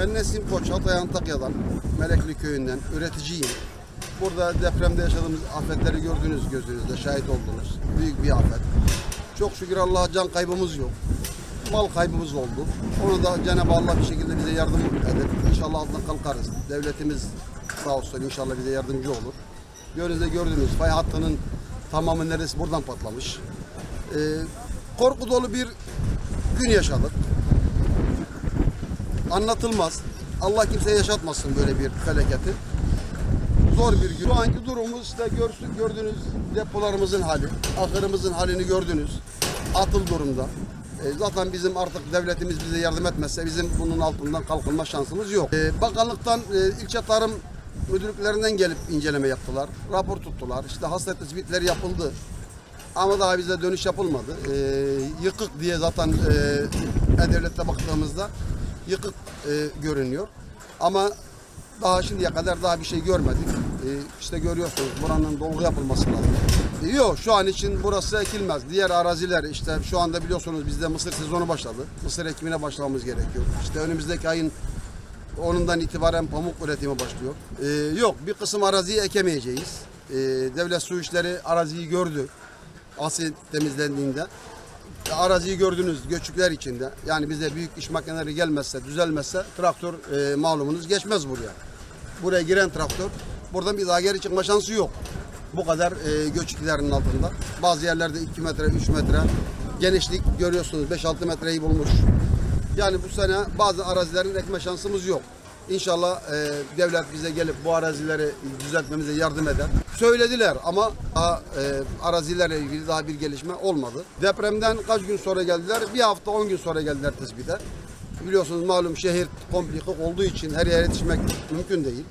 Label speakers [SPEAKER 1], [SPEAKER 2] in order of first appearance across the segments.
[SPEAKER 1] Ben Nesim Koç, Hatay Antakya'dan, Melekli Köyü'nden üreticiyim. Burada depremde yaşadığımız afetleri gördünüz gözünüzde, şahit oldunuz. Büyük bir afet. Çok şükür Allah'a can kaybımız yok. Mal kaybımız oldu. Onu da Cenab-ı Allah bir şekilde bize yardım eder. İnşallah altından kalkarız. Devletimiz sağ olsun inşallah bize yardımcı olur. Gözünüzde gördünüz fay hattının tamamı neresi buradan patlamış. Ee, korku dolu bir gün yaşadık anlatılmaz. Allah kimseye yaşatmasın böyle bir felaketi. Zor bir gün. Şu anki durumumuz işte görsün, gördüğünüz depolarımızın hali, ahırımızın halini gördünüz. Atıl durumda. E, zaten bizim artık devletimiz bize yardım etmezse bizim bunun altından kalkınma şansımız yok. E, bakanlıktan e, ilçe tarım müdürlüklerinden gelip inceleme yaptılar. Rapor tuttular. İşte hasta tespitleri yapıldı. Ama daha bize dönüş yapılmadı. E, yıkık diye zaten e, E-Devlet'te baktığımızda yıkık e, görünüyor. Ama daha şimdiye kadar daha bir şey görmedik. E, işte görüyorsunuz buranın dolgu yapılması lazım. E, yok şu an için burası ekilmez. Diğer araziler işte şu anda biliyorsunuz bizde mısır sezonu başladı. Mısır ekimine başlamamız gerekiyor. İşte önümüzdeki ayın onundan itibaren pamuk üretimi başlıyor. E, yok bir kısım araziyi ekemeyeceğiz. E, devlet su işleri araziyi gördü. Asil temizlendiğinde araziyi gördünüz göçükler içinde. Yani bize büyük iş makineleri gelmezse, düzelmezse traktör e, malumunuz geçmez buraya. Buraya giren traktör buradan bir daha geri çıkma şansı yok. Bu kadar e, göçüklerin altında. Bazı yerlerde 2 metre, 3 metre genişlik görüyorsunuz 5-6 metreyi bulmuş. Yani bu sene bazı arazilerin ekme şansımız yok. İnşallah e, devlet bize gelip bu arazileri düzeltmemize yardım eder. Söylediler ama daha, e, arazilerle ilgili daha bir gelişme olmadı. Depremden kaç gün sonra geldiler? Bir hafta 10 gün sonra geldiler tespite. Biliyorsunuz malum şehir komple yıkık olduğu için her yere yetişmek mümkün değil.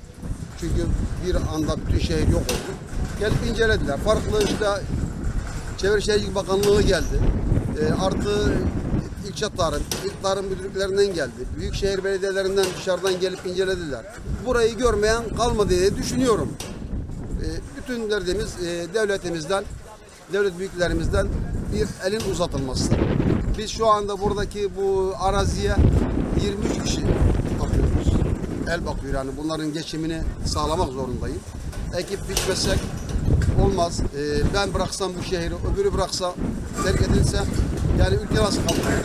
[SPEAKER 1] Çünkü bir anda bütün şehir yok oldu. Gelip incelediler. Farklı işte Çevre Şehircilik Bakanlığı geldi. E, artı ilçe tarım, il tarım müdürlüklerinden geldi. Büyükşehir belediyelerinden dışarıdan gelip incelediler. Burayı görmeyen kalmadı diye düşünüyorum. E, bütün derdimiz e, devletimizden, devlet büyüklerimizden bir elin uzatılması. Biz şu anda buradaki bu araziye 23 kişi bakıyoruz. El bakıyor yani bunların geçimini sağlamak zorundayım. Ekip biçmesek olmaz. Ee, ben bıraksam bu şehri, öbürü bıraksa, terk edilse yani ülke nasıl kalkacak?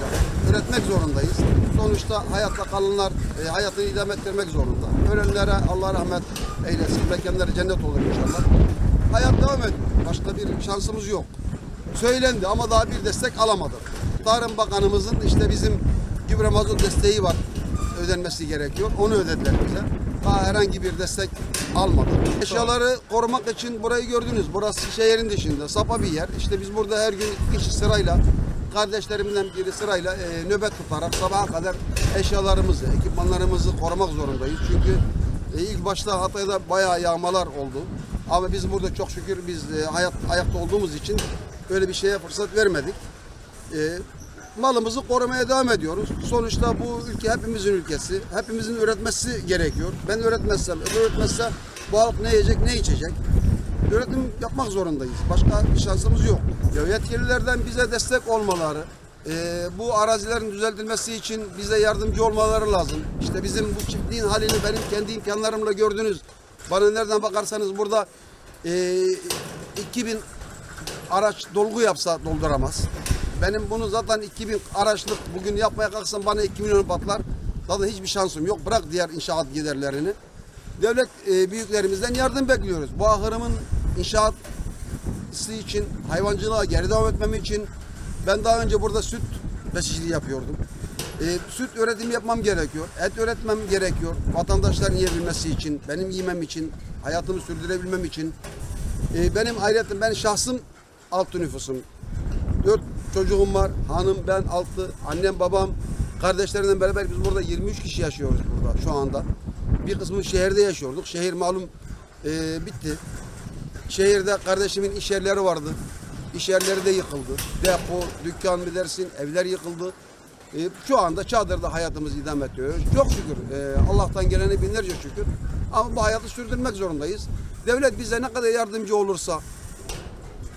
[SPEAKER 1] Üretmek zorundayız. Sonuçta hayatta kalanlar e, hayatını idame ettirmek zorunda. Ölenlere Allah rahmet eylesin. Mekanları cennet olur inşallah. Hayat devam ediyor. Başka bir şansımız yok. Söylendi ama daha bir destek alamadık. Tarım Bakanımızın işte bizim gübre mazot desteği var ödenmesi gerekiyor. Onu ödediler bize. Daha herhangi bir destek almadık. Eşyaları korumak için burayı gördünüz. Burası şehrin dışında. Sapa bir yer. İşte biz burada her gün kişi sırayla kardeşlerimden biri sırayla e, nöbet tutarak sabaha kadar eşyalarımızı, ekipmanlarımızı korumak zorundayız. Çünkü e, ilk başta Hatay'da bayağı yağmalar oldu. Ama biz burada çok şükür biz e, hayat ayakta olduğumuz için öyle bir şeye fırsat vermedik. E, malımızı korumaya devam ediyoruz. Sonuçta bu ülke hepimizin ülkesi. Hepimizin üretmesi gerekiyor. Ben üretmezsem, öbür bu halk ne yiyecek, ne içecek? Üretim yapmak zorundayız. Başka bir şansımız yok. Ya yetkililerden bize destek olmaları, e, bu arazilerin düzeltilmesi için bize yardımcı olmaları lazım. İşte bizim bu çiftliğin halini benim kendi imkanlarımla gördünüz. Bana nereden bakarsanız burada e, 2000 araç dolgu yapsa dolduramaz. Benim bunu zaten 2000 araçlık bugün yapmaya kalksam bana 2 milyon patlar. Zaten hiçbir şansım yok. Bırak diğer inşaat giderlerini. Devlet e, büyüklerimizden yardım bekliyoruz. Bu ahırımın inşaatı için, hayvancılığa geri devam etmem için ben daha önce burada süt besiciliği yapıyordum. E, süt üretimi yapmam gerekiyor. Et üretmem gerekiyor. Vatandaşların yiyebilmesi için, benim yemem için, hayatımı sürdürebilmem için. E, benim ayrıca ben şahsım altı nüfusum. Dört çocuğum var. Hanım, ben, altı, annem, babam, kardeşlerimle beraber biz burada 23 kişi yaşıyoruz burada şu anda. Bir kısmı şehirde yaşıyorduk. Şehir malum e, bitti. Şehirde kardeşimin iş yerleri vardı. İş yerleri de yıkıldı. Depo, dükkan mı dersin, evler yıkıldı. E, şu anda çadırda hayatımızı idame ediyoruz. Çok şükür. e, Allah'tan gelene binlerce şükür. Ama bu hayatı sürdürmek zorundayız. Devlet bize ne kadar yardımcı olursa,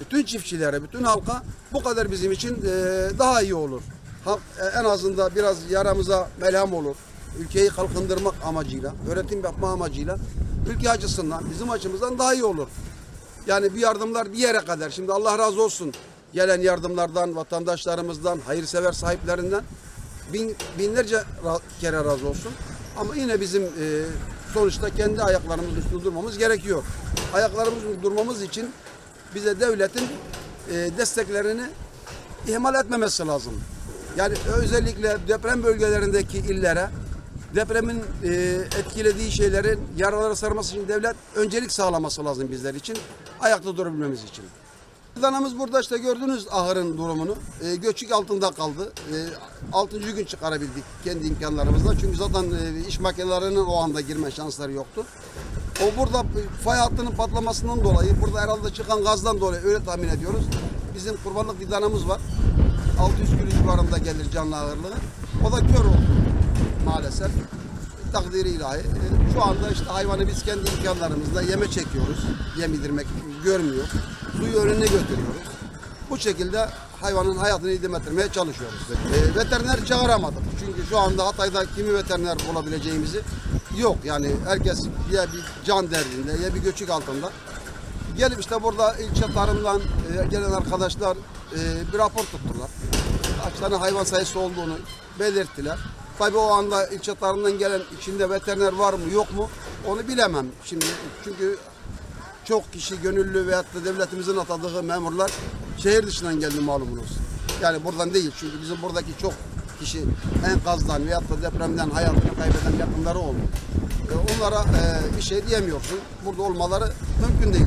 [SPEAKER 1] bütün çiftçilere, bütün halka bu kadar bizim için e, daha iyi olur. Halk e, en azından biraz yaramıza melham olur. Ülkeyi kalkındırmak amacıyla, öğretim yapma amacıyla ülke açısından, bizim açımızdan daha iyi olur. Yani bir yardımlar bir yere kadar. Şimdi Allah razı olsun gelen yardımlardan, vatandaşlarımızdan, hayırsever sahiplerinden bin, binlerce kere razı olsun. Ama yine bizim e, sonuçta kendi ayaklarımızın üstünde durmamız gerekiyor. Ayaklarımızın durmamız için bize devletin e, desteklerini ihmal etmemesi lazım. Yani özellikle deprem bölgelerindeki illere depremin e, etkilediği şeylerin yaraları sarması için devlet öncelik sağlaması lazım bizler için. Ayakta durabilmemiz için. Danamız burada işte gördünüz ahırın durumunu. E, göçük altında kaldı. E, 6. gün çıkarabildik kendi imkanlarımızla. Çünkü zaten e, iş makinelerinin o anda girme şansları yoktu. O burada fay hattının patlamasından dolayı, burada herhalde çıkan gazdan dolayı öyle tahmin ediyoruz. Bizim kurbanlık bir danamız var. 600 kilo civarında gelir canlı ağırlığı. O da kör oldu maalesef. Takdiri ilahi. E, Şu anda işte hayvanı biz kendi imkanlarımızla yeme çekiyoruz. Yem yedirmek görmüyor. Suyu önüne götürüyoruz. Bu şekilde hayvanın hayatını idame ettirmeye çalışıyoruz. E, veteriner çağıramadık. Çünkü şu anda Hatay'da kimi veteriner bulabileceğimizi yok. Yani herkes ya bir can derdinde ya bir göçük altında. Gelip işte burada ilçe tarımdan e, gelen arkadaşlar e, bir rapor tuttular. Kaç tane hayvan sayısı olduğunu belirttiler. Tabii o anda ilçe tarımdan gelen içinde veteriner var mı yok mu onu bilemem şimdi. Çünkü çok kişi gönüllü veyahut da devletimizin atadığı memurlar şehir dışından geldi malumunuz. Yani buradan değil çünkü bizim buradaki çok kişi enkazdan veyahut da depremden hayatını kaybeden yakınları oldu. E, Onlara e, bir şey diyemiyorsun. Burada olmaları mümkün değil.